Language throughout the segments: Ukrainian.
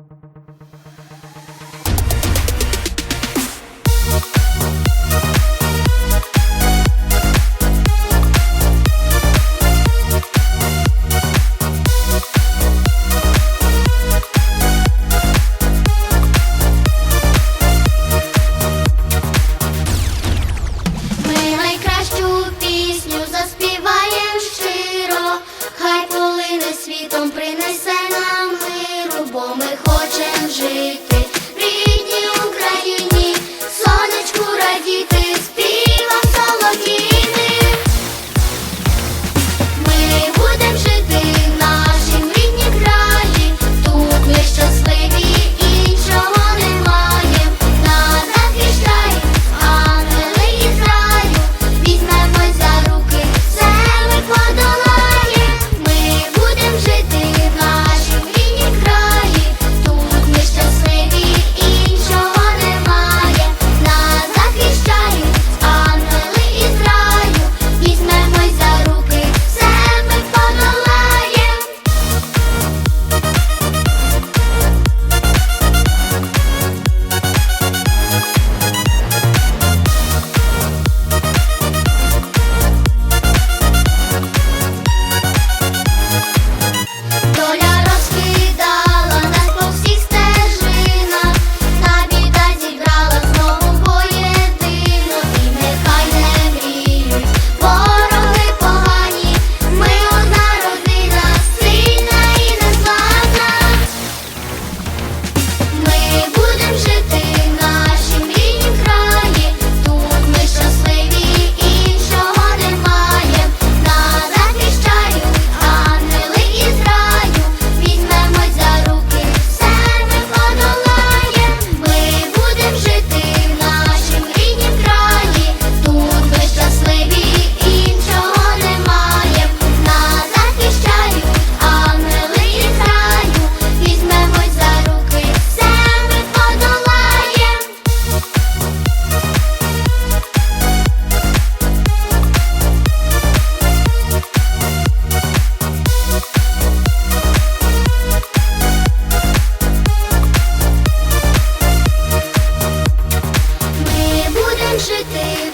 Ми ми хочем жити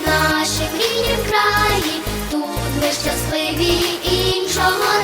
в нашій ріднім краї, тут ми щасливі іншого.